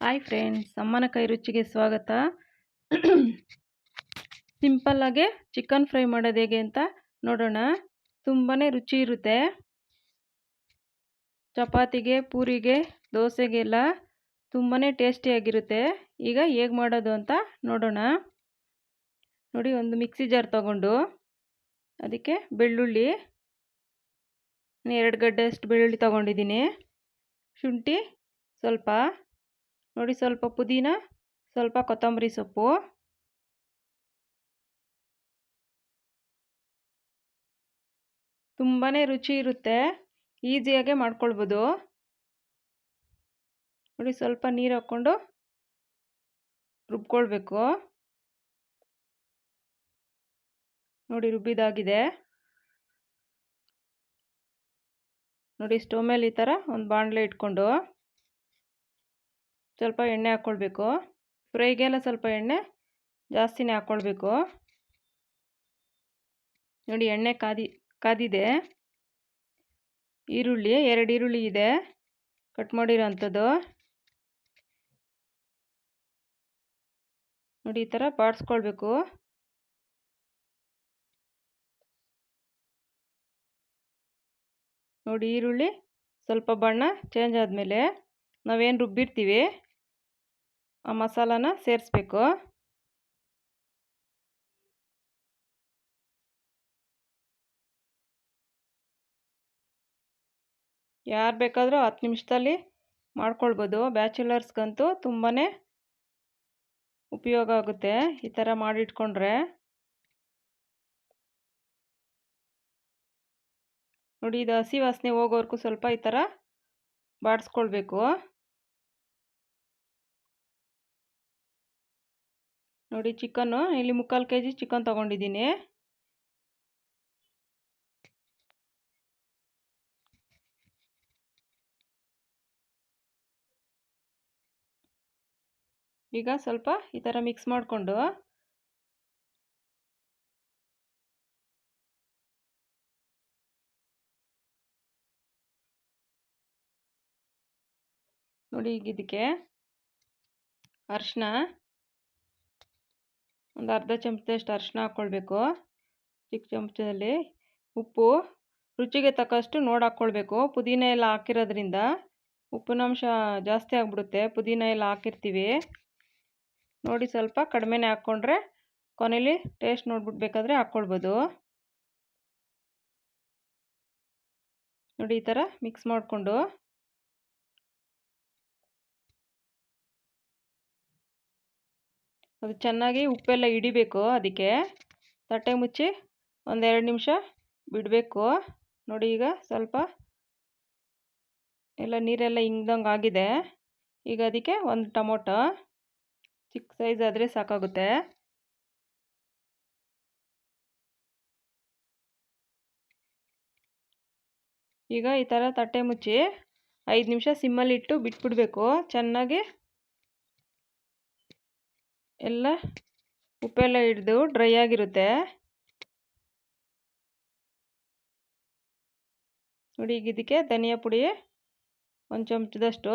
Hi friends ಅಮ್ಮನ ಕೈ ರುಚಿಗೆ ಸ್ವಾಗತ ಸಿಂಪಲ್ಲಾಗೆ ಚಿಕನ್ ಫ್ರೈ ಮಾಡೋದು ಹೇಗೆ ಅಂತ ನೋಡೋಣ ತುಂಬಾ ರುಚಿ ಇರುತ್ತೆ ಚಪಾತಿಗೆ ಪೂರಿಗೆ ದೋಸೆಗೆಲ್ಲ ತುಂಬಾ ಟೇಸ್ಟಿಯಾಗಿರುತ್ತೆ ಈಗ ಹೇಗೆ ಮಾಡೋದು ಅಂತ ನೋಡೋಣ ನೋಡಿ ಒಂದು ಮಿಕ್ಸಿ ಜಾರ್ ತಗೊಂಡು ಅದಕ್ಕೆ ಬೆಳ್ಳುಳ್ಳಿ ಎರಡು ಗಡ್ಡೆ ಅಷ್ಟು ಬೆಳ್ಳುಳ್ಳಿ ತೊಗೊಂಡಿದ್ದೀನಿ ಶುಂಠಿ ಸ್ವಲ್ಪ ನೋಡಿ ಸ್ವಲ್ಪ ಪುದೀನ, ಸ್ವಲ್ಪ ಕೊತ್ತಂಬರಿ ಸೊಪ್ಪು. ತುಂಬಾ ರುಚಿ ಇರುತ್ತೆ. ಈಸಿಯಾಗೆ ಮಾಡ್ಕೊಳ್ಬೋದು. ನೋಡಿ ಸ್ವಲ್ಪ ನೀರು ಹಾಕ್ಕೊಂಡು ರುಬ್ಕೊಳ್ಬೇಕು. ನೋಡಿ ರುಬ್ಬಿದಾಗಿದೆ. ನೋಡಿ ಸ್ಟವ್ ಮೇಲೆ ಈ ಥರ ಒಂದು ಬಾಣಲೆ ಇಟ್ಕೊಂಡು. ಸ್ವಲ್ಪ ಎಣ್ಣೆ ಹಾಕ್ಕೊಳ್ಬೇಕು ಫ್ರೈಗೆಲ್ಲ ಸ್ವಲ್ಪ ಎಣ್ಣೆ ಜಾಸ್ತಿನೇ ಹಾಕ್ಕೊಳ್ಬೇಕು ನೋಡಿ ಎಣ್ಣೆ ಕಾದಿ, ಕಾದಿದೆ. ಈರುಳ್ಳಿ, ಎರಡು ಈರುಳ್ಳಿ ಇದೆ. ಕಟ್ ಮಾಡಿರೋ ಅಂಥದ್ದು ನೋಡಿ ಈ ಥರ ಬಾಡಿಸ್ಕೊಳ್ಬೇಕು. ನೋಡಿ ಈರುಳ್ಳಿ ಸ್ವಲ್ಪ ಬಣ್ಣ ಚೇಂಜ್ ಆದಮೇಲೆ ನಾವೇನು ರುಬ್ಬಿರ್ತೀವಿ. ಆ ಮಸಾಲಾನ ಸೇರಿಸ್ಬೇಕು. ಯಾರು ಬೇಕಾದರೂ ಹತ್ತು ನಿಮಿಷದಲ್ಲಿ ಮಾಡ್ಕೊಳ್ಬೋದು. ಬ್ಯಾಚುಲರ್ಸ್ಗಂತೂ ತುಂಬಾ ಉಪಯೋಗ ಆಗುತ್ತೆ ಈ ಥರ ಮಾಡಿಟ್ಕೊಂಡ್ರೆ. ನೋಡಿ, ಇದು ಹಸಿ ವಾಸನೆ ಹೋಗೋವರೆಗೂ ಸ್ವಲ್ಪ ಈ ಥರ ಬಾಡಿಸ್ಕೊಳ್ಬೇಕು. ನೋಡಿ ಚಿಕನ್ನು, ಇಲ್ಲಿ ಮುಕ್ಕಾಲು ಕೆ ಜಿ ಚಿಕನ್ ತೊಗೊಂಡಿದ್ದೀನಿ. ಈಗ ಸ್ವಲ್ಪ ಈ ಥರ ಮಿಕ್ಸ್ ಮಾಡಿಕೊಂಡು ನೋಡಿ ಈಗ ಇದಕ್ಕೆ ಅರಿಶಿನ ಒಂದು ಅರ್ಧ ಚಮಚದಷ್ಟು ಅರಿಶಿನ ಹಾಕ್ಕೊಳ್ಬೇಕು. ಚಿಕ್ಕ ಚಮಚದಲ್ಲಿ ಉಪ್ಪು. ರುಚಿಗೆ ತಕ್ಕಷ್ಟು ನೋಡಿ ಹಾಕ್ಕೊಳ್ಬೇಕು. ಪುದೀನ ಎಲ್ಲ ಹಾಕಿರೋದ್ರಿಂದ ಉಪ್ಪಿನಂಶ ಜಾಸ್ತಿ ಆಗಿಬಿಡುತ್ತೆ. ಪುದೀನ ಎಲ್ಲ ಹಾಕಿರ್ತೀವಿ. ನೋಡಿ ಸ್ವಲ್ಪ ಕಡಿಮೆನೇ ಹಾಕ್ಕೊಂಡ್ರೆ ಕೊನೆಯಲ್ಲಿ ಟೇಸ್ಟ್ ನೋಡ್ಬಿಟ್ಟು ಬೇಕಾದರೆ ಹಾಕ್ಕೊಳ್ಬೋದು. ನೋಡಿ ಈ ಥರ ಮಿಕ್ಸ್ ಮಾಡಿಕೊಂಡು ಅದು ಚೆನ್ನಾಗಿ ಉಪ್ಪೆಲ್ಲ ಹಿಡಿಬೇಕು ಅದಕ್ಕೆ. ತಟ್ಟೆ ಮುಚ್ಚಿ ಒಂದೆರಡು ನಿಮಿಷ ಬಿಡಬೇಕು. ನೋಡಿ ಈಗ ಸ್ವಲ್ಪ ಎಲ್ಲ ನೀರೆಲ್ಲ ಹಿಂಗ್ದಂಗೆ ಆಗಿದೆ. ಈಗ ಅದಕ್ಕೆ ಒಂದು ಟೊಮೊಟೊ ಚಿಕ್ಕ ಸೈಜ್ ಆದರೆ ಸಾಕಾಗುತ್ತೆ. ಈಗ ಈ ಥರ ತಟ್ಟೆ ಮುಚ್ಚಿ ಐದು ನಿಮಿಷ ಸಿಮ್ಮಲ್ಲಿಟ್ಟು ಬಿಟ್ಬಿಡಬೇಕು. ಚೆನ್ನಾಗಿ ಎಲ್ಲ ಉಪ್ಪೆಲ್ಲ ಹಿಡಿದು ಡ್ರೈ ಆಗಿರುತ್ತೆ. ನೋಡಿ ಈಗ ಇದಕ್ಕೆ ಧನಿಯಾ ಪುಡಿ, ಒಂದು ಚಮಚದಷ್ಟು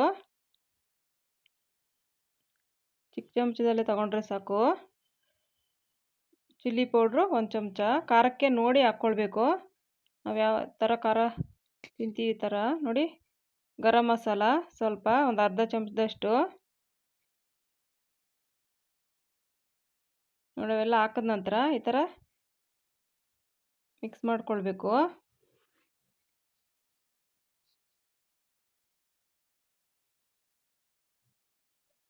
ಚಿಕ್ಕ ಚಮಚದಲ್ಲೇ ತಗೊಂಡ್ರೆ ಸಾಕು. ಚಿಲ್ಲಿ ಪೌಡ್ರು ಒಂದು ಚಮಚ, ಖಾರಕ್ಕೆ ನೋಡಿ ಹಾಕ್ಕೊಳ್ಬೇಕು. ನಾವು ಯಾವ ಥರ ಖಾರ ತಿಂತೀವಿ ಥರ ನೋಡಿ ಗರಂ ಮಸಾಲ ಸ್ವಲ್ಪ ಒಂದು ಅರ್ಧ ಚಮಚದಷ್ಟು ನೋಡಿ ಅವೆಲ್ಲ ಹಾಕಿದ ನಂತರ ಈ ಥರ ಮಿಕ್ಸ್ ಮಾಡ್ಕೊಳ್ಬೇಕು.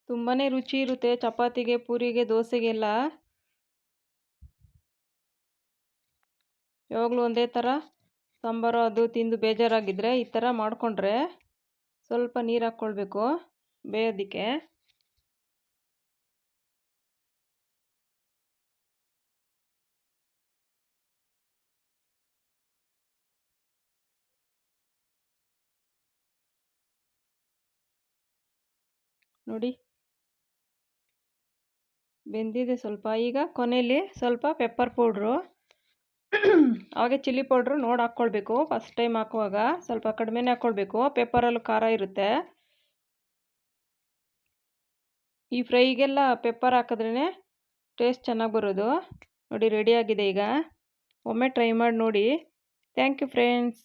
ತುಂಬಾ ರುಚಿ ಇರುತ್ತೆ ಚಪಾತಿಗೆ, ಪೂರಿಗೆ ದೋಸೆಗೆಲ್ಲ ಯಾವಾಗಲೂ ಒಂದೇ ಥರ ಸಾಂಬಾರು ಅದು ತಿಂದು ಬೇಜಾರಾಗಿದ್ದರೆ ಈ ಥರ ಮಾಡಿಕೊಂಡ್ರೆ ಸ್ವಲ್ಪ ನೀರು ಹಾಕ್ಕೊಳ್ಬೇಕು ಬೇಯೋದಕ್ಕೆ. ನೋಡಿ. ಬೆಂದಿದೆ ಸ್ವಲ್ಪ. ಈಗ ಕೊನೆಯಲ್ಲಿ ಸ್ವಲ್ಪ ಪೆಪ್ಪರ್ ಪೌಡ್ರು ಅವಾಗೆ ಚಿಲ್ಲಿ ಪೌಡ್ರು ನೋಡಿ ಹಾಕ್ಕೊಳ್ಬೇಕು. ಫಸ್ಟ್ ಟೈಮ್ ಹಾಕುವಾಗ ಸ್ವಲ್ಪ ಕಡಿಮೆನೇ ಹಾಕ್ಕೊಳ್ಬೇಕು. ಪೆಪ್ಪರಲ್ಲೂ ಖಾರ ಇರುತ್ತೆ. ಈ ಫ್ರೈಗೆಲ್ಲ ಪೆಪ್ಪರ್ ಹಾಕಿದ್ರೇ ಟೇಸ್ಟ್ ಚೆನ್ನಾಗಿ ಬರೋದು. ನೋಡಿ ರೆಡಿಯಾಗಿದೆ ಈಗ. ಒಮ್ಮೆ ಟ್ರೈ ಮಾಡಿ ನೋಡಿ. Thank you friends